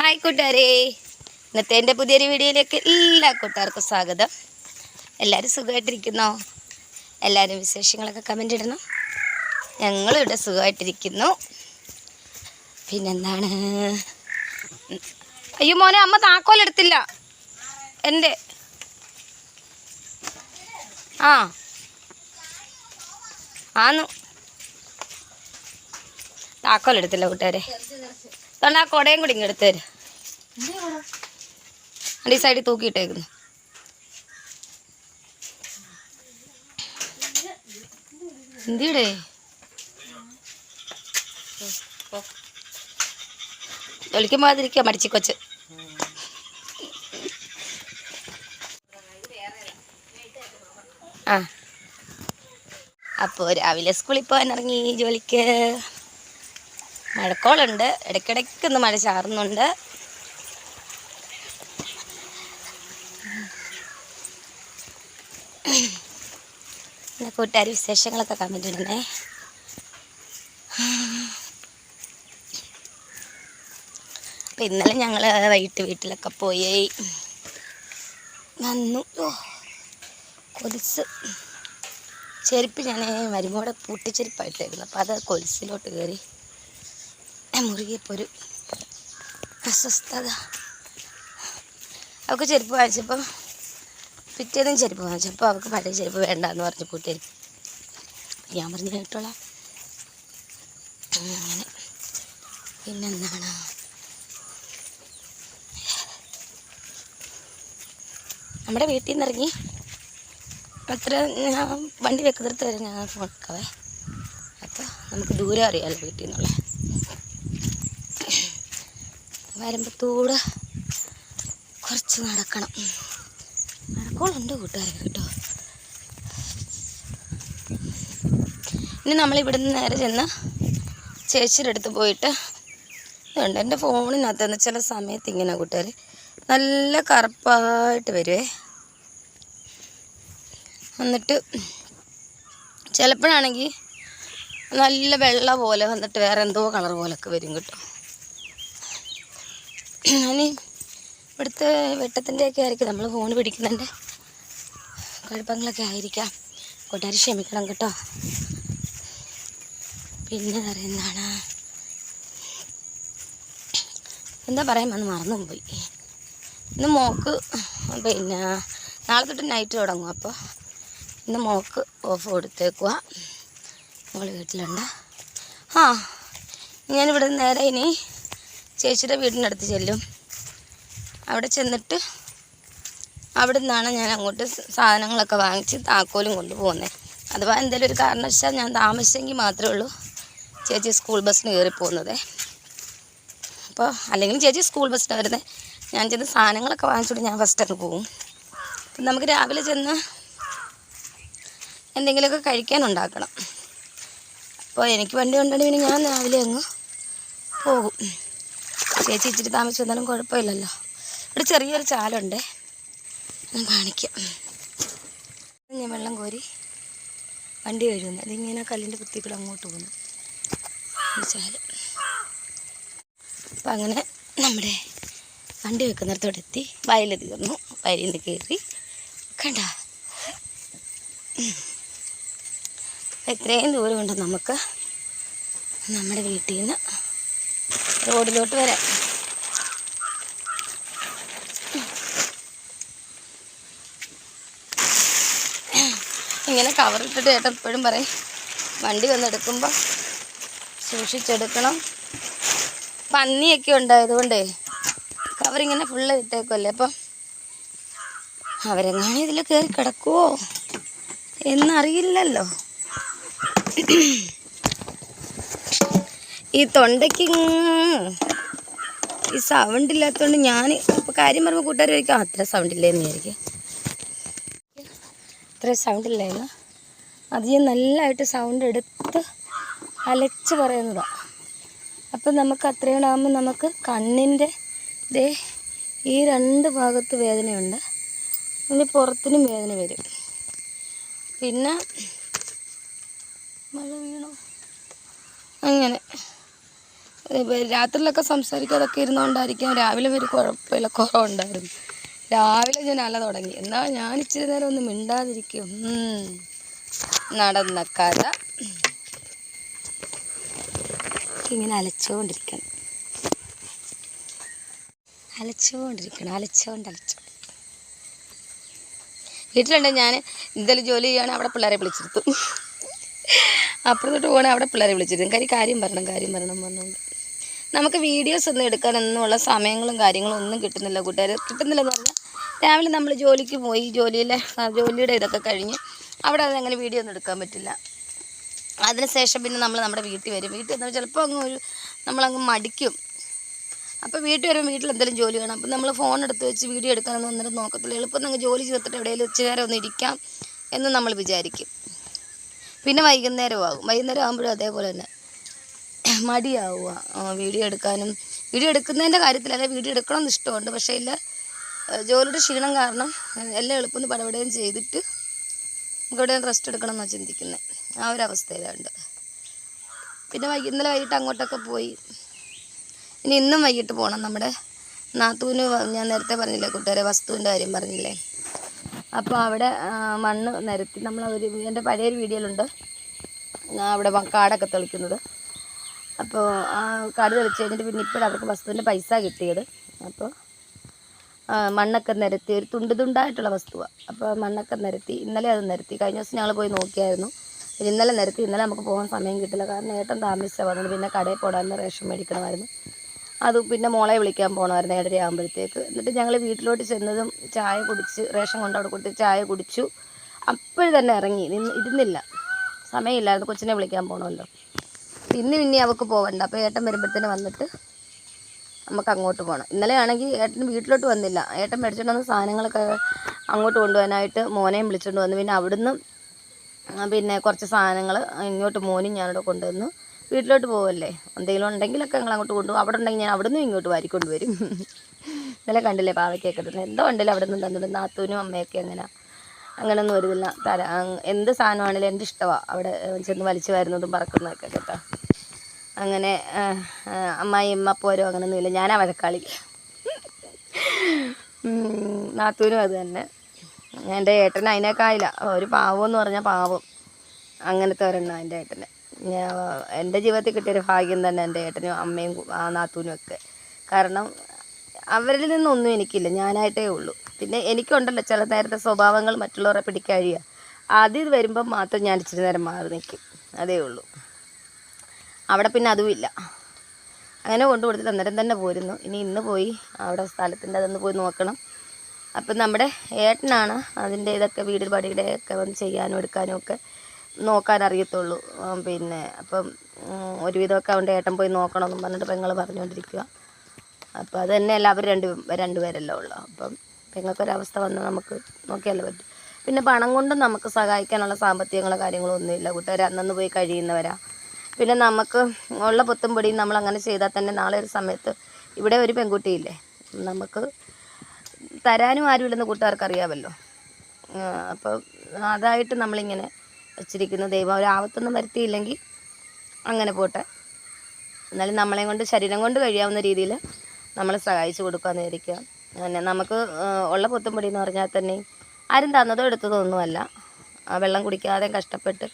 Hi കൂട്ടുകാരെ. ഇന്നത്തെ എന്റെ പുതിയൊരു വീഡിയോയിലേക്ക് എല്ലാ കൂട്ടുകാർക്കും സ്വാഗതം. എല്ലാവരും സുഖമായിട്ടിരിക്കുന്നോ? എല്ലാവരും വിശേഷങ്ങളൊക്കെ കമന്റ് ഇടണം. ഞങ്ങളിവിടെ സുഖമായിട്ടിരിക്കുന്നു. പിന്നെന്താണ്? അയ്യോ മോനെ അമ്മ താക്കോലെടുത്തില്ല എന്റെ. ആ. ആന്നു. താക്കോലെടുത്തില്ല കൂട്ടുകാരെ. അതുകൊണ്ട് ആ കുടയും കൂടി ഇങ്ങ് എടുത്ത് തരും. ഈ സൈഡിൽ തൂക്കിയിട്ടേക്കുന്നു എന്തിയുടെ വിളിക്കുമ്പോതിരിക്കുക മടിച്ചു കൊച്ച് ആ. അപ്പോൾ രാവിലെ സ്കൂളിൽ പോകാൻ ഇറങ്ങി ജോലിക്ക്. മഴക്കോളുണ്ട്. ഇടയ്ക്കിടയ്ക്ക് ഒന്ന് മഴ ചാറുന്നുണ്ട്. കൂട്ടുകാർ വിശേഷങ്ങളൊക്കെ ഇടണേ അപ്പം ഇന്നലെ ഞങ്ങൾ വൈകിട്ട് വീട്ടിലൊക്കെ പോയി. വന്നു. ഓ കൊലുസ്. ചെരുപ്പ് ഞാൻ വരുമ്പോടെ പൂട്ടിച്ചെരുപ്പായിട്ടായിരുന്നു. അപ്പോൾ അത് കൊലിസിലോട്ട് കയറി മുറുകിയപ്പോൾ ഒരു അസ്വസ്ഥത. അവൾക്ക് ചെരുപ്പ് വാങ്ങിച്ചപ്പോൾ പിറ്റേന്നും ചെരുപ്പ് വാങ്ങിച്ചപ്പോൾ അവൾക്ക് പഴയ ചെരുപ്പ് വേണ്ട എന്ന് പറഞ്ഞു കൂട്ടിയത് ഞാൻ പറഞ്ഞു കേട്ടോളാം. അങ്ങനെ. പിന്നെന്താണ്? നമ്മുടെ വീട്ടിൽ നിന്ന് ഇറങ്ങി അത്ര ഞാൻ വണ്ടി വെക്കുന്നിടത്ത് വരെ ഞാൻ ഫോൺ അപ്പോൾ നമുക്ക് ദൂരം അറിയാമല്ലോ വീട്ടിൽ നിന്നുള്ള. വരുമ്പത്തൂടെ കുറച്ച് നടക്കണം. നടക്കോളുണ്ട് കൂട്ടുകാരെ കേട്ടോ? ഇനി നമ്മൾ ഇവിടുന്ന് നേരെ ചെന്ന് ചേച്ചിയുടെ അടുത്ത് പോയിട്ട് ഇതുണ്ട്. എന്റെ ഫോണിനകത്ത് നിന്ന് ചില സമയത്ത് ഇങ്ങനെ കൂട്ടുകാർ നല്ല കറുപ്പായിട്ട് വരുവേ. എന്നിട്ട് ചിലപ്പോഴാണെങ്കിൽ നല്ല വെള്ള പോലെ വന്നിട്ട് വേറെ എന്തോ കളർ പോലൊക്കെ വരും കേട്ടോ. ഇനി ഇവിടുത്തെ വെട്ടത്തിന്റെയൊക്കെ ആയിരിക്കും. നമ്മൾ ഫോൺ പിടിക്കുന്നതിന്റെ കുഴപ്പങ്ങളൊക്കെ ആയിരിക്കാം. കൂട്ടുകാർ ക്ഷമിക്കണം കേട്ടോ. പിന്നെ പറയുന്നതാണ് എന്താ പറയാൻ വന്ന് മറന്നും പോയി ഇന്ന് മോക്ക് പിന്നെ നാളെ തൊട്ട് നൈറ്റ് തുടങ്ങും അപ്പോൾ ഇന്ന് മോക്ക് ഓഫ് കൊടുത്തേക്കുക മോൾ വീട്ടിലുണ്ട്. ആ ഞാനിവിടെ നേരെ ഇനി ചേച്ചിയുടെ വീടിനടുത്ത് ചെല്ലും. അവിടെ ചെന്നിട്ട് അവിടെ നിന്നാണ് ഞാൻ അങ്ങോട്ട് സാധനങ്ങളൊക്കെ വാങ്ങിച്ച് താക്കോലും കൊണ്ടുപോകുന്നത് അഥവാ എന്തെങ്കിലും ഒരു കാരണവശാൽ ഞാൻ താമസിച്ചെങ്കിൽ മാത്രമേ ഉള്ളൂ ചേച്ചി സ്കൂൾ ബസ്സിന് കയറി പോകുന്നത് അപ്പോൾ അല്ലെങ്കിൽ ചേച്ചി സ്കൂൾ ബസ്സിന് വരുന്നത് ഞാൻ ചെന്ന് സാധനങ്ങളൊക്കെ വാങ്ങിച്ചുകൊണ്ട് ഞാൻ ഫസ്റ്റ് അങ്ങ് പോകും അപ്പം നമുക്ക് രാവിലെ ചെന്ന് എന്തെങ്കിലുമൊക്കെ കഴിക്കാൻ ഉണ്ടാക്കണം. അപ്പോൾ എനിക്ക് വണ്ടി ഉണ്ടെങ്കിൽ പിന്നെ ഞാൻ രാവിലെ അങ്ങ് പോകും. ചേച്ചി ഇച്ചിരി താമസിച്ച് വന്നാലും കുഴപ്പമില്ലല്ലോ. ഇവിടെ ചെറിയൊരു ചാലുണ്ട്. ഞാൻ കാണിക്കാം. ഞാൻ വെള്ളം കോരി വണ്ടി കഴുകുന്നു. അതിങ്ങനെ കല്ലിന്റെ കുത്തിക്കൂടെ അങ്ങോട്ട് പോകുന്നു. ഈ ചാൽ. അപ്പം അങ്ങനെ നമ്മുടെ വണ്ടി വെക്കുന്നിടത്തോടെ എത്തി. വയൽ തീർന്നു. വയലിൽ നിന്ന് കയറി. കണ്ട? ഇത്രയും ദൂരമുണ്ട് നമുക്ക് നമ്മുടെ വീട്ടിൽ നിന്ന് റോഡിലോട്ട് വരാം. ഇങ്ങനെ കവറിട്ടിട്ട് ചേട്ടൻ എപ്പോഴും പറയും വണ്ടി വന്നെടുക്കുമ്പോൾ സൂക്ഷിച്ചെടുക്കണം. പന്നിയൊക്കെ ഉണ്ടായതുകൊണ്ടേ കവറിങ്ങനെ ഫുള്ള് ഇട്ടേക്കുമല്ലേ അപ്പം അവരെങ്ങാനും ഇതിൽ കയറി കിടക്കുമോ എന്നറിയില്ലല്ലോ. ഈ തൊണ്ടയ്ക്ക് ഈ സൗണ്ട് ഇല്ലാത്തതുകൊണ്ട് ഞാൻ ഇപ്പോൾ കാര്യം പറയുമ്പോൾ കൂട്ടുകാർ ചോദിക്കും "ആ, അത്ര സൗണ്ട് ഇല്ലേന്ന് വിചാരിക്കും. അത്ര സൗണ്ട് ഇല്ലായിരുന്നു അത് ഞാൻ നല്ലതായിട്ട് സൗണ്ട് എടുത്ത് അലച്ച് പറയുന്നതാണ് അപ്പം നമുക്ക് അത്രയും ആകുമ്പോൾ നമുക്ക് കണ്ണിന്റെ ദേ ഈ രണ്ട് ഭാഗത്ത് വേദനയുണ്ട്. ഇനി പുറത്തിനും വേദന വരും. പിന്നെ മഴ വീണോ? അങ്ങനെ. രാത്രിയിലൊക്കെ സംസാരിക്കാതൊക്കെ ഇരുന്നുകൊണ്ടായിരിക്കാം രാവിലെ ഒരു കുഴപ്പമില്ല. കുറവുണ്ടായിരുന്നു. രാവിലെ ഞാൻ അല തുടങ്ങി. എന്നാൽ ഞാൻ ഇച്ചിരി നേരം ഒന്ന് മിണ്ടാതിരിക്കും. നടന്ന കഥ. ഇങ്ങനെ അലച്ചുകൊണ്ടിരിക്കണം അലച്ചുകൊണ്ടിരിക്കണം അലച്ചുകൊണ്ട് അലച്ചു വീട്ടിലുണ്ട് ഞാൻ എന്തെങ്കിലും ജോലി ചെയ്യുകയാണെങ്കിൽ അവിടെ പിള്ളേരെ വിളിച്ചിരുത്തും അപ്പുറത്തോട്ട് പോകണേ അവിടെ പിള്ളേരെ വിളിച്ചിരുത്തും കാര്യം കാര്യം പറയണം കാര്യം പറയണം പറഞ്ഞുകൊണ്ട്. നമുക്ക് വീഡിയോസ് ഒന്നും എടുക്കാനൊന്നുമുള്ള സമയങ്ങളും കാര്യങ്ങളും ഒന്നും കിട്ടുന്നില്ല കൂട്ടുകാർ കിട്ടുന്നില്ലെന്ന് പറഞ്ഞാൽ രാവിലെ നമ്മൾ ജോലിക്ക് പോയി ജോലിയിലെ ജോലിയുടെ ഇതൊക്കെ കഴിഞ്ഞ് അവിടെ അതങ്ങനെ വീഡിയോ ഒന്നും എടുക്കാൻ പറ്റില്ല. അതിനുശേഷം പിന്നെ നമ്മൾ നമ്മുടെ വീട്ടിൽ വരും. വീട്ടിൽ വന്നാൽ ചിലപ്പോൾ അങ്ങ് ഒരു നമ്മളങ്ങ് മടിക്കും. അപ്പോൾ വീട്ടിൽ വരുമ്പോൾ വീട്ടിൽ എന്തെങ്കിലും ജോലി വേണം. അപ്പം നമ്മൾ ഫോൺ എടുത്ത് വെച്ച് വീഡിയോ എടുക്കാനൊന്നും അന്നേരം നോക്കത്തില്ല. എളുപ്പം നിങ്ങൾ ജോലി ചെയ്തിട്ട് എവിടെയെങ്കിലും ഉച്ച നേരം ഒന്ന് ഇരിക്കാം എന്ന് നമ്മൾ വിചാരിക്കും. പിന്നെ വൈകുന്നേരമാകും. വൈകുന്നേരം ആകുമ്പോഴും അതേപോലെ തന്നെ. മടിയാവുക. വീഡിയോ എടുക്കാനും വീഡിയോ എടുക്കുന്നതിന്റെ കാര്യത്തിലല്ല വീഡിയോ എടുക്കണമെന്ന് ഇഷ്ടമുണ്ട്. പക്ഷേ ഇല്ല ജോലിയുടെ ക്ഷീണം കാരണം എല്ലാം എളുപ്പം പടപടയും ചെയ്തിട്ട് നമുക്ക് എവിടെയും റെസ്റ്റ് എടുക്കണം എന്നാണ് ചിന്തിക്കുന്നത് ആ ഒരു അവസ്ഥയിലുണ്ട് പിന്നെ ഇന്നലെ വൈകിട്ട് അങ്ങോട്ടൊക്കെ പോയി. ഇനി ഇന്നും വൈകിട്ട് പോകണം നമ്മുടെ നാത്തൂന് ഞാൻ നേരത്തെ പറഞ്ഞില്ലേ കൂട്ടുകാരെ വസ്തുവിന്റെ കാര്യം പറഞ്ഞില്ലേ? അപ്പോൾ അവിടെ മണ്ണ് നിരത്തി നമ്മൾ ഒരു എന്റെ പഴയൊരു വീഡിയോയിലുണ്ട്. അവിടെ കാടൊക്കെ തെളിക്കുന്നത്. അപ്പോൾ ആ കാട് തെളിച്ച് കഴിഞ്ഞിട്ട് പിന്നെ ഇപ്പോഴും അവർക്ക് വസ്തുവിന്റെ പൈസ കിട്ടിയത്. അപ്പോൾ മണ്ണൊക്കെ നിരത്തി ഒരു തുണ്ട് തുണ്ടായിട്ടുള്ള വസ്തുവാണ് അപ്പോൾ മണ്ണൊക്കെ നിരത്തി ഇന്നലെ അത് നിരത്തി. കഴിഞ്ഞ ദിവസം ഞങ്ങൾ പോയി നോക്കിയായിരുന്നു. ഇന്നലെ നിരത്തി ഇന്നലെ നമുക്ക് പോകാൻ സമയം കിട്ടില്ല. കാരണം ഏട്ടൻ താമസിച്ചാൽ വന്നത്. പിന്നെ കടയിൽ പോടാൻ റേഷൻ മേടിക്കണമായിരുന്നു. അത് പിന്നെ മോളെ വിളിക്കാൻ പോകണമായിരുന്നു ഏഴര ആകുമ്പോഴത്തേക്ക് എന്നിട്ട് ഞങ്ങൾ വീട്ടിലോട്ട് ചെന്നതും ചായ കുടിച്ച് റേഷൻ കൊണ്ട് അവിടെ കൊടുത്ത് ചായ കുടിച്ചു. അപ്പോഴും തന്നെ ഇറങ്ങി. ഇരുന്നില്ല. സമയമില്ലായിരുന്നു. കൊച്ചിനെ വിളിക്കാൻ പോകണമല്ലോ ഇന്ന് പിന്നെ അവൾക്ക് പോകണ്ട അപ്പോൾ ഏട്ടൻ വരുമ്പോഴത്തേന് വന്നിട്ട് നമുക്ക് അങ്ങോട്ട് പോകണം ഇന്നലെ ആണെങ്കിൽ ഏട്ടൻ വീട്ടിലോട്ട് വന്നില്ല. ഏട്ടൻ മേടിച്ചോണ്ട് വന്ന സാധനങ്ങളൊക്കെ അങ്ങോട്ട് കൊണ്ടുപോകാനായിട്ട് മോനെയും വിളിച്ചുകൊണ്ട് വന്നു. പിന്നെ അവിടുന്ന് പിന്നെ കുറച്ച് സാധനങ്ങൾ ഇങ്ങോട്ട് മോനും ഞാനിവിടെ കൊണ്ടുവന്നു. വീട്ടിലോട്ട് പോവല്ലേ? എന്തെങ്കിലും ഉണ്ടെങ്കിലൊക്കെ ഞങ്ങൾ അങ്ങോട്ട് കൊണ്ടുപോകും. അവിടെ ഉണ്ടെങ്കിൽ ഞാൻ അവിടെ ഇങ്ങോട്ട് വാരിക്കൊണ്ട് വരും ഇന്നലെ കണ്ടില്ലേ പാവയ്ക്കൊക്കെ എന്തോ ഉണ്ടല്ലോ അവിടെ നിന്ന് തന്നിട്ട് നാത്തൂനും അമ്മയൊക്കെ അങ്ങനെ. അങ്ങനെയൊന്നും വരുന്നില്ല. തര എന്ത് സാധനമാണെങ്കിലും എന്റെ ഇഷ്ടമാണ് അവിടെ ചെന്ന് വലിച്ചു വരുന്നതും പറക്കുന്നതൊക്കെ കേട്ടോ. അങ്ങനെ അമ്മായി അമ്മ പോരോ അങ്ങനൊന്നുമില്ല. ഞാനാ വഴക്കാളി നാത്തൂനും അത് തന്നെ. എന്റെ ഏട്ടൻ അതിനേക്കായില്ല ഒരു പാവം എന്ന് പറഞ്ഞാൽ പാവം. അങ്ങനത്തെ ഒരെണ്ണം എന്റെ ഏട്ടന്. ഞാൻ എന്റെ ജീവിതത്തിൽ കിട്ടിയൊരു ഭാഗ്യം തന്നെ എന്റെ ഏട്ടനും അമ്മയും നാത്തൂനും ഒക്കെ. കാരണം അവരിൽ നിന്നൊന്നും എനിക്കില്ല. ഞാനായിട്ടേ ഉള്ളൂ. പിന്നെ എനിക്കുണ്ടല്ലോ ചില നേരത്തെ സ്വഭാവങ്ങൾ മറ്റുള്ളവരെ പിടിക്കാഴിയ. അത് വരുമ്പം മാത്രം ഞാൻ ഇച്ചിരി നേരം മാറി നിൽക്കും അതേ ഉള്ളൂ. അവിടെ പിന്നെ അതുമില്ല. അങ്ങനെ കൊണ്ടു കൊടുത്തിട്ട് അന്നേരം തന്നെ പോരുന്നു. ഇനി ഇന്ന് പോയി അവിടെ സ്ഥലത്തിന്റെ അതൊന്ന് പോയി നോക്കണം. അപ്പം നമ്മുടെ ഏട്ടനാണ് അതിന്റെ ഇതൊക്കെ വീട് പടിയുടെ ഒക്കെ വന്ന് ചെയ്യാനും എടുക്കാനും ഒക്കെ നോക്കാൻ അറിയത്തുള്ളൂ. പിന്നെ അപ്പം ഒരുവിധമൊക്കെ അവന്റെ ഏട്ടൻ പോയി നോക്കണമെന്നും പറഞ്ഞിട്ട് പെങ്ങൾ പറഞ്ഞുകൊണ്ടിരിക്കുക അപ്പോൾ അത് തന്നെയല്ല അവർ രണ്ട് രണ്ടുപേരല്ലേ ഉള്ളു. അപ്പം പെങ്ങൾക്കൊരവസ്ഥ വന്നാൽ നമുക്ക് നോക്കിയാലേ പറ്റും. പിന്നെ പണം കൊണ്ട് നമുക്ക് സഹായിക്കാനുള്ള സാമ്പത്തികങ്ങളോ കാര്യങ്ങളോ ഒന്നുമില്ല. കൂട്ടുകാർ അന്നന്ന് പോയി കഴിയുന്നവരാ. പിന്നെ നമുക്ക് ഉള്ള പൊത്തും പൊടിയും നമ്മൾ അങ്ങനെ ചെയ്താൽ തന്നെ നാളെ ഒരു സമയത്ത് ഇവിടെ ഒരു പെൺകുട്ടിയില്ലേ നമുക്ക് തരാനും ആരുമില്ലെന്ന് കൂട്ടുകാർക്ക് അറിയാമല്ലോ. അപ്പോൾ അതായിട്ട് നമ്മളിങ്ങനെ വെച്ചിരിക്കുന്നു. ദൈവം ഒരു വരുത്തിയില്ലെങ്കിൽ അങ്ങനെ പോട്ടെ. എന്നാലും നമ്മളെ കൊണ്ട് ശരീരം കൊണ്ട് കഴിയാവുന്ന രീതിയിൽ നമ്മളെ സഹായിച്ചു കൊടുക്കാമെന്ന് വിചാരിക്കുക. അങ്ങനെ നമുക്ക് ഉള്ള പൊത്തുംപൊടി എന്ന് പറഞ്ഞാൽ തന്നെ ആരും തന്നതോ എടുത്തതോ ഒന്നുമല്ല വെള്ളം കുടിക്കാതെ കഷ്ടപ്പെട്ട്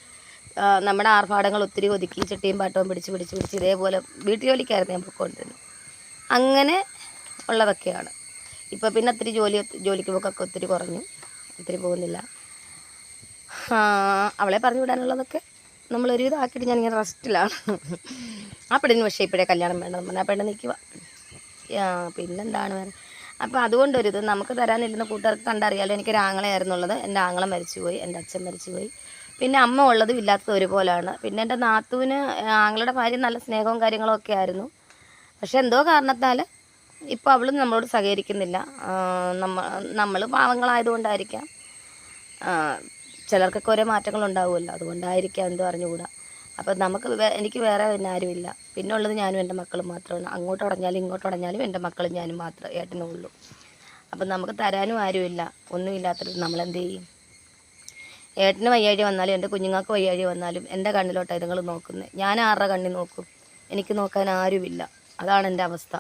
നമ്മുടെ ആർഭാടങ്ങൾ ഒത്തിരി ഒതുക്കി ചട്ടിയും പാട്ടവും പിടിച്ച് പിടിച്ച് പിടിച്ച് ഇതേപോലെ വീട്ടു ജോലിക്കായിരുന്നു ഞാൻ പോയിക്കൊണ്ടിരുന്നത്. അങ്ങനെ ഉള്ളതൊക്കെയാണ്. ഇപ്പോൾ പിന്നെ ഒത്തിരി ജോലി ജോലിക്ക് പോക്കൊക്കെ ഒത്തിരി കുറഞ്ഞു. ഒത്തിരി പോകുന്നില്ല. അവളെ പറഞ്ഞു വിടാനുള്ളതൊക്കെ നമ്മളൊരു ഇതാക്കിയിട്ട് ഞാനിങ്ങനെ റെസ്റ്റിലാണ്. ആ പെണ്ണിന് പക്ഷേ ഇപ്പോഴേ കല്യാണം വേണ്ട പറഞ്ഞാൽ ആ പെണ്ണ് നിൽക്കുക പിന്നെന്താണ് വേറെ? അപ്പോൾ അതുകൊണ്ടൊരിത് നമുക്ക് തരാനിരുന്ന കൂട്ടുകാർക്ക് കണ്ടറിയാലോ. എനിക്കൊരു ആങ്ങളയായിരുന്നുള്ളത് എന്റെ ആങ്ങള മരിച്ചുപോയി. എന്റെ അച്ഛൻ മരിച്ചുപോയി. പിന്നെ അമ്മ ഉള്ളതും ഇല്ലാത്തതും ഒരുപോലെയാണ് പിന്നെ എന്റെ നാത്തുവിന് ആങ്ങളുടെ ഭാര്യ നല്ല സ്നേഹവും കാര്യങ്ങളും ഒക്കെ ആയിരുന്നു. പക്ഷെ എന്തോ കാരണത്താൽ ഇപ്പോൾ അവളും നമ്മളോട് സഹകരിക്കുന്നില്ല. നമ്മ നമ്മൾ പാവങ്ങളായതുകൊണ്ടായിരിക്കാം. ചിലർക്കൊക്കെ ഓരോ മാറ്റങ്ങളുണ്ടാവുമല്ലോ. അതുകൊണ്ടായിരിക്കാം എന്തോ അറിഞ്ഞുകൂടാ. അപ്പം നമുക്ക് എനിക്ക് വേറെ പിന്നെ ആരുമില്ല. പിന്നെ ഉള്ളത് ഞാനും എന്റെ മക്കളും മാത്രമാണ്. അങ്ങോട്ട് ഉടഞ്ഞാലും ഇങ്ങോട്ട് ഉടഞ്ഞാലും എന്റെ മക്കളും ഞാനും മാത്രം ഏട്ടനും ഉള്ളൂ അപ്പം നമുക്ക് തരാനും ആരുമില്ല. ഒന്നുമില്ലാത്തത് നമ്മളെന്ത് ചെയ്യും? ഏട്ടന് വയ്യാഴി വന്നാലും എന്റെ കുഞ്ഞുങ്ങൾക്ക് വയ്യാഴി വന്നാലും എന്റെ കണ്ണിലോട്ടാണ് ഇതുങ്ങൾ നോക്കുന്നത്. ഞാൻ ആരുടെ കണ്ണിൽ നോക്കും? എനിക്ക് നോക്കാൻ ആരുമില്ല. അതാണ് എന്റെ അവസ്ഥ.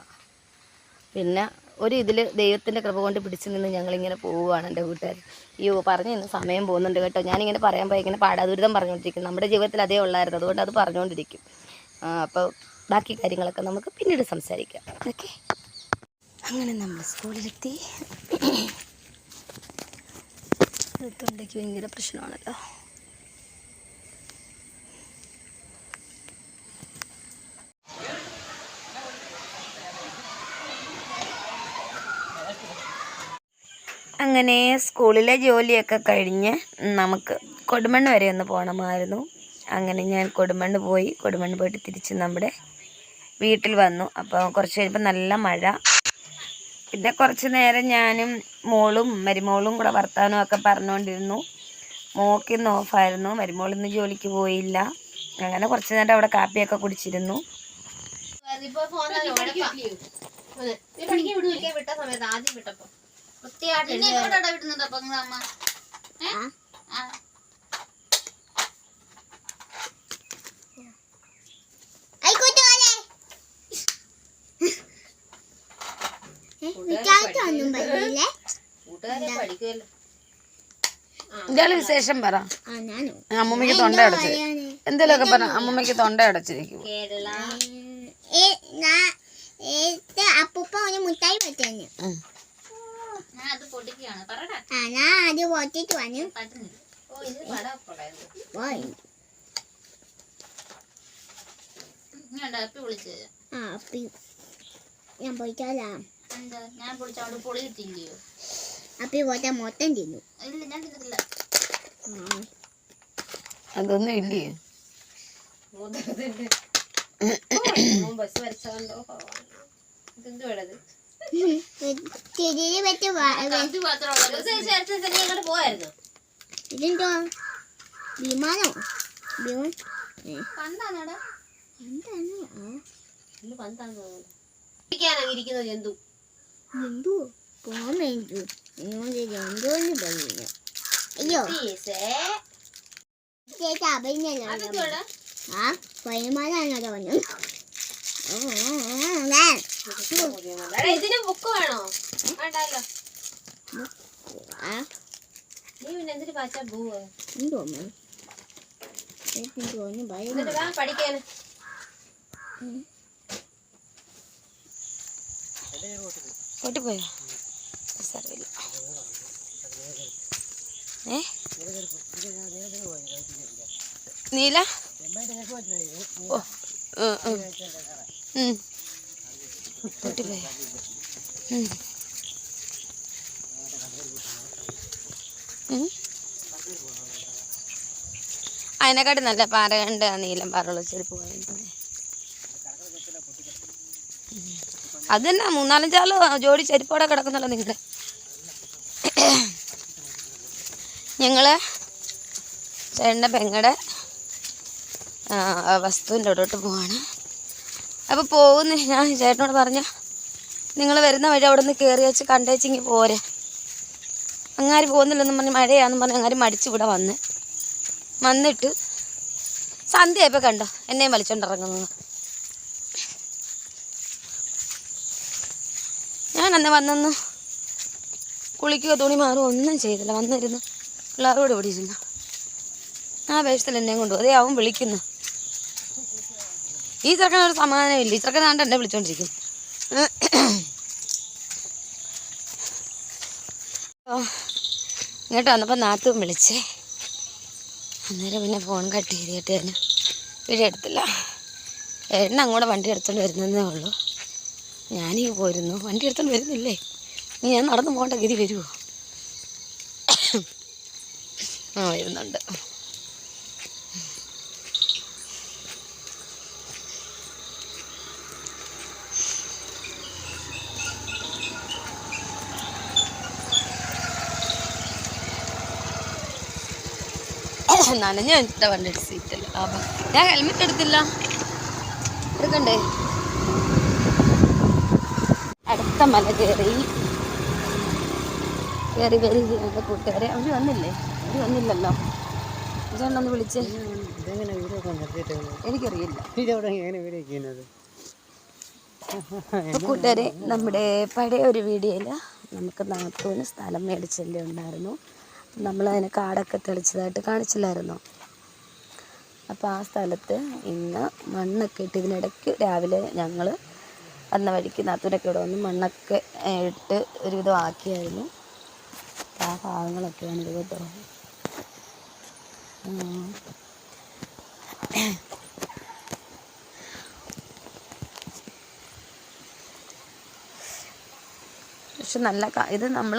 പിന്നെ ഒരു ഇതിൽ ദൈവത്തിന്റെ കൃപ കൊണ്ട് പിടിച്ചു നിന്ന് ഞങ്ങളിങ്ങനെ പോവുകയാണ് എന്റെ വീട്ടുകാർ അയ്യോ പറഞ്ഞു ഇന്ന് സമയം പോകുന്നുണ്ട് കേട്ടോ. ഞാനിങ്ങനെ പറയാൻ പോയി ഇങ്ങനെ പാടാദുരിതം പറഞ്ഞുകൊണ്ടിരിക്കും നമ്മുടെ ജീവിതത്തിൽ അതേ ഉള്ളായിരുന്നു. അതുകൊണ്ട് അത് പറഞ്ഞുകൊണ്ടിരിക്കും. അപ്പോൾ ബാക്കി കാര്യങ്ങളൊക്കെ നമുക്ക് പിന്നീട് സംസാരിക്കാം. ഓക്കെ? അങ്ങനെ നമ്മൾ സ്കൂളിലെത്തി. തൊണ്ടയ്ക്ക് ഭയങ്കര പ്രശ്നമാണല്ലോ. അങ്ങനെ സ്കൂളിലെ ജോലിയൊക്കെ കഴിഞ്ഞ് നമുക്ക് കൊടുമണ്ണ് വരെ ഒന്ന് പോകണമായിരുന്നു അങ്ങനെ ഞാൻ കൊടുമണ്ണ് പോയി കൊടുമണ്ണ് പോയിട്ട് തിരിച്ച് നമ്മുടെ വീട്ടിൽ വന്നു അപ്പോൾ കുറച്ച് കഴിയുമ്പോൾ നല്ല മഴ പിന്നെ കുറച്ച് നേരം ഞാനും മോളും മരുമോളും കൂടെ വർത്താനവും ഒക്കെ പറഞ്ഞുകൊണ്ടിരുന്നു മോക്ക് ഇന്ന് ഓഫായിരുന്നു മരുമോൾ ഇന്ന് ജോലിക്ക് പോയില്ല അങ്ങനെ കുറച്ച് നേരം അവിടെ കാപ്പിയൊക്കെ കുടിച്ചിരുന്നു വിട്ട സമയത്ത് ആദ്യം വിട്ടപ്പോ വൃത്തിയായിട്ട് അപ്പൊ അമ്മ? വിശേഷം പറ. അമ്മമ്മക്ക് തൊണ്ട അടച്ച്. എന്തെങ്കിലുമൊക്കെ പറ. അമ്മമ്മക്ക് തൊണ്ട അടച്ചിരിക്കും അപ്പൂപ്പ ഒരു മുട്ടായി പറ്റുന്നു ഞാൻ അത് പൊട്ടിക്കുകയാണ് പറടാ ആ ഞാൻ അത് പൊട്ടിട്ട് വന്നു ആ അപ്പി. ഞാൻ പോയിട്ടാലാ ഞാൻ പൊളിച്ച അവിടെ പൊളി അപ്പി മൊത്തം തിന്നു. ഇല്ല ഞാൻ. അതൊന്നും ഇല്ലേ? ബസ് വരച്ചോണ്ടോ ഇതെന്ത് പോയായിരുന്നു ഇതെന്തോ? വിമാനോ? ഇരിക്കുന്ന ജന്തു. നിങ്ങളുടെ അയ്യോ. ചേട്ടാ അതെന്തുവാടാ? ആ വരുമാനാണോ. എടാ, ഇതിന് ബുക്ക് വേണോ വേണ്ടല്ലോ നീ പിന്നെ എന്തിനു പാച്ചാ പോവ് പഠിക്കാന് പൊട്ടിപ്പോയോ സാരമില്ല ഏ നീല ഓ. പൊട്ടിപ്പോയോ. അതിനെക്കാട്ടി നല്ല പാറ കണ്ട് ആ നീലം പാറയുള്ള ചെരുപ്പ് വാങ്ങിക്കുന്നത് അത് തന്നെ മൂന്നാലഞ്ചാൾ ജോഡി ചെരുപ്പോടെ കിടക്കുന്നല്ലോ നിങ്ങളുടെ ഞങ്ങൾ ചേട്ടന്റെ പെങ്ങടെ വസ്തുവിന്റെ അവിടോട്ട് പോവാണ്. അപ്പോൾ പോകുന്ന. ഞാൻ ചേട്ടനോട് പറഞ്ഞ നിങ്ങൾ വരുന്ന വഴി അവിടെ നിന്ന് കയറി വെച്ച് കണ്ടേച്ചിങ്ങി പോരെ. അങ്ങാരി പോകുന്നില്ലെന്നും പറഞ്ഞ് മഴയാണെന്നും പറഞ്ഞ് അങ്ങാരി മടിച്ച് ഇവിടെ വന്ന്. വന്നിട്ട് സന്ധ്യയായപ്പോൾ കണ്ടോ എന്നെയും വലിച്ചോണ്ടിറങ്ങുന്നത് ഞാൻ അന്ന് വന്നൊന്ന് കുളിക്കുകയോ തുണി മാറുകയോ ഒന്നും ചെയ്തില്ല. വന്നിരുന്നു പിള്ളേരോട് ഇവിടെ ഇരുന്നു ആ വേഷത്തിൽ എന്നെയും കൊണ്ടുപോകും അതേ അവൻ വിളിക്കുന്നു. ഈ ചെറുക്കൻ ഒരു സമാധാനമില്ല ഈ ചെറുക്കൻ താണ്ട് എന്നെ വിളിച്ചോണ്ടിരിക്കും. ഇങ്ങോട്ട് വന്നപ്പോൾ നാത്തും വിളിച്ചേ. അന്നേരം പിന്നെ ഫോൺ കട്ട് ചെയ്തിട്ട് ഞാൻ വീഡിയോ എടുത്തില്ല. എണ്ണ അങ്ങോട്ട് വണ്ടി എടുത്തോണ്ട് വരുന്നതേ ഉള്ളൂ. ഞാനീ പോരുന്നു. വണ്ടി എടുത്തോണ്ട് വരുന്നില്ലേ? ഇനി ഞാൻ നടന്നു പോകേണ്ട ഗതി വരുമോ ആ വരുന്നുണ്ട്. നനഞ്ഞു വെച്ചിട്ടാ വണ്ടി സീറ്റിൽ അപ്പം ഞാൻ ഹെൽമെറ്റ് എടുത്തില്ല. എടുക്കണ്ടേ? അടുത്ത മല കയറി. കയറി വരി എന്റെ കൂട്ടുകാരെ അവർ വന്നില്ലേ? അവർ വന്നില്ലല്ലോ. ഒന്ന് വിളിച്ചേ. എനിക്കറിയില്ല. കൂട്ടുകാരെ നമ്മുടെ പഴയ ഒരു വീഡിയോയിൽ നമുക്ക് നാത്തൂന് സ്ഥലം മേടിച്ചല്ലേ ഉണ്ടായിരുന്നു. നമ്മൾ അതിന് കാടൊക്കെ തെളിച്ചതായിട്ട് കാണിച്ചില്ലായിരുന്നോ? അപ്പോൾ ആ സ്ഥലത്ത് ഇന്ന് മണ്ണൊക്കെ ഇട്ട് ഇതിനിടയ്ക്ക് രാവിലെ ഞങ്ങൾ വന്ന വഴിക്ക് നാത്തൂരൊക്കെ ഇവിടെ വന്ന് മണ്ണൊക്കെ ഇട്ട് ഒരുവിധം ആക്കിയായിരുന്നു. ആ ഭാഗങ്ങളൊക്കെയാണ് ഇത് കേട്ടോ. പക്ഷെ നല്ല ഇത് നമ്മൾ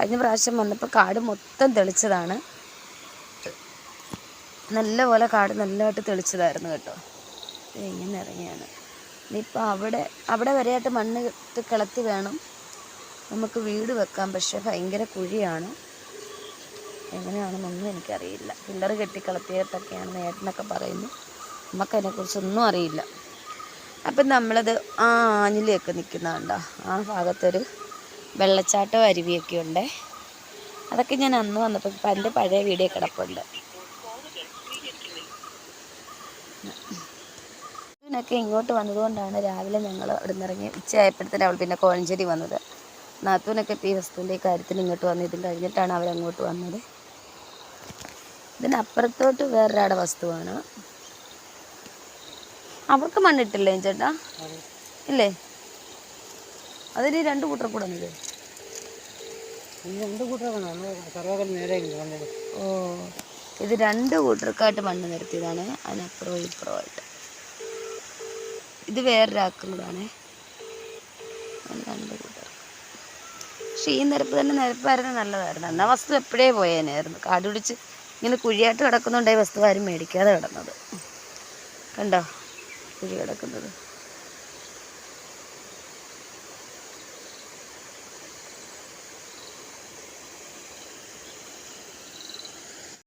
കഴിഞ്ഞ പ്രാവശ്യം വന്നപ്പോൾ കാട് മൊത്തം തെളിച്ചതാണ്. നല്ലപോലെ കാട് നല്ലതായിട്ട് തെളിച്ചതായിരുന്നു കേട്ടോ. ഇങ്ങനെ ഇറങ്ങിയാണ്. ഇനിയിപ്പോൾ അവിടെ അവിടെ വരെയായിട്ട് മണ്ണ് കിളത്തി വേണം. നമുക്ക് വീട് വെക്കാൻ പക്ഷെ ഭയങ്കര കുഴിയാണ്. എങ്ങനെയാണെന്നൊന്നും എനിക്കറിയില്ല. പില്ലർ കെട്ടി കിളത്തിയിട്ടൊക്കെയാണ് ഏട്ടനൊക്കെ പറയുന്നു. നമുക്കതിനെക്കുറിച്ചൊന്നും അറിയില്ല. അപ്പം നമ്മളത് ആ ആഞ്ഞിലിയൊക്കെ നിൽക്കുന്നുണ്ടോ ആ ഭാഗത്തൊരു വെള്ളച്ചാട്ടവും അരുവിയൊക്കെ ഉണ്ട് അതൊക്കെ ഞാൻ അന്ന് വന്നപ്പോൾ ഇപ്പം എന്റെ പഴയ വീഡിയോ കിടപ്പുണ്ട്. ഇതിനൊക്കെ ഇങ്ങോട്ട് വന്നതുകൊണ്ടാണ് രാവിലെ ഞങ്ങൾ അവിടെ നിന്ന് ഇറങ്ങി ഉച്ചയായപ്പോഴത്തേനും അവൾ പിന്നെ കോഴഞ്ചേരി വന്നത്. നാത്തൂനൊക്കെ ഇപ്പോൾ ഈ വസ്തുവിന്റെ ഈ കാര്യത്തിന് ഇങ്ങോട്ട് വന്നു ഇതും കഴിഞ്ഞിട്ടാണ് അവരങ്ങോട്ട് വന്നത്. ഇതിനപ്പുറത്തോട്ട് വേറൊരാടെ വസ്തുവാണ്. അവർക്ക് മണ്ണിട്ടില്ലേ ചേട്ടാ? ഇല്ലേ? അതിന് രണ്ട് കൂട്ടർ കൂടെ വന്നത് ഇത് രണ്ട് ഓ ഇത് രണ്ട് കൂട്ടർക്കായിട്ട് മണ്ണ് നിരത്തിയതാണ്. അതിനപ്പുറവും ഇപ്പുറമായിട്ട്. ഇത് വേറൊരാൾക്കും അത് രണ്ട് കൂട്ടർ. പക്ഷേ ഈ നിരപ്പ് തന്നെ നിരപ്പായിരുന്നു നല്ലതായിരുന്നു. എന്നാൽ വസ്തു എപ്പോഴേ പോയേനായിരുന്നു. കാട് പിടിച്ച് ഇങ്ങനെ കുഴിയായിട്ട് കിടക്കുന്നുണ്ടായി വസ്തു ആരും മേടിക്കാതെ കിടന്നത്. കണ്ടോ? കുഴി കിടക്കുന്നത്.